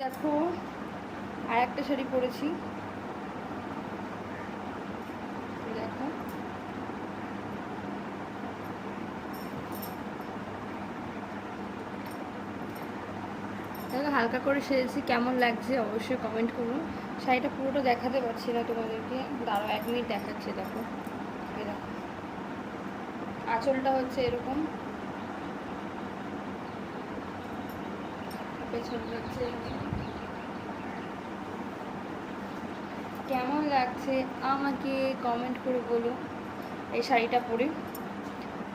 দেখো, আর একটা শাড়ি পরেছি। দেখো। দেখো, হালকা করে সেরেছি কেমন লাগছে অবশ্যই কমেন্ট করুন শাড়িটা পুরোটা দেখাতে পারছি না তোমাদেরকে। দাঁড়াও, এক মিনিট দেখাচ্ছি, দেখো। দেখো। আঁচলটা হচ্ছে এরকম। কেমন লাগছে আমাকে কমেন্ট করে বলো। এই শাড়িটা পরে।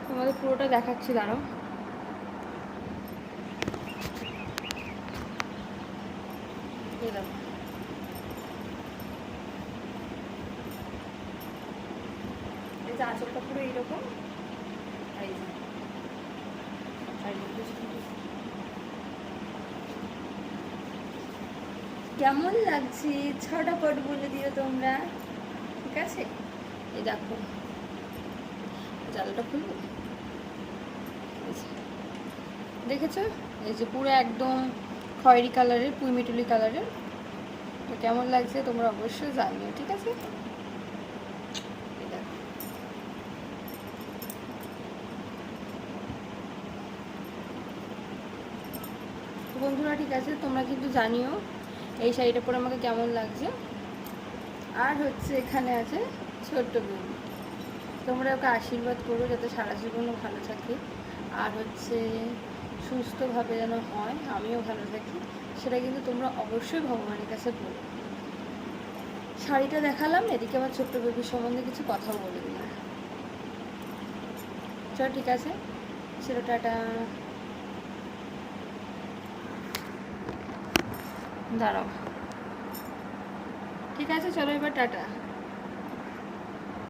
তোমাদের পুরোটা দেখাচ্ছি, দাঁড়াও। এই যে পুরো এইরকম। আর এই যে কেমন লাগছে? ছটা পট বলে দিও তোমরা। ঠিক আছে? এই দেখো। জালটা খুলবো। দেখেছ? এই যে পুরো একদম খয়েরি কালারের, পুইমিটুলি কালারের। তো কেমন লাগছে তোমরা অবশ্যই জানিও, ঠিক আছে। বন্ধুরা, ঠিক আছে? তোমরা কিন্তু জানিও এই শাড়িটা পরে আমাকে কেমন লাগছে? আর হচ্ছে এখানে আছে ছোট্ট বেবি তোমরা ওকে আশীর্বাদ করো যাতে সারা জীবনও ভালো থাকে। আর হচ্ছে সুস্থভাবে যেন হয়, আমিও ভালো থাকি। সেটা কিন্তু তোমরা অবশ্যই ভগবানের কাছে বলো। শাড়িটা দেখালাম, এদিকে আমার ছোট্ট বেবির সম্বন্ধে কিছু কথাও বলে দিলাম। চল, ঠিক আছে। ছিল টাটা। দাঁড়াও। ঠিক আছে চলো এবার টাটা।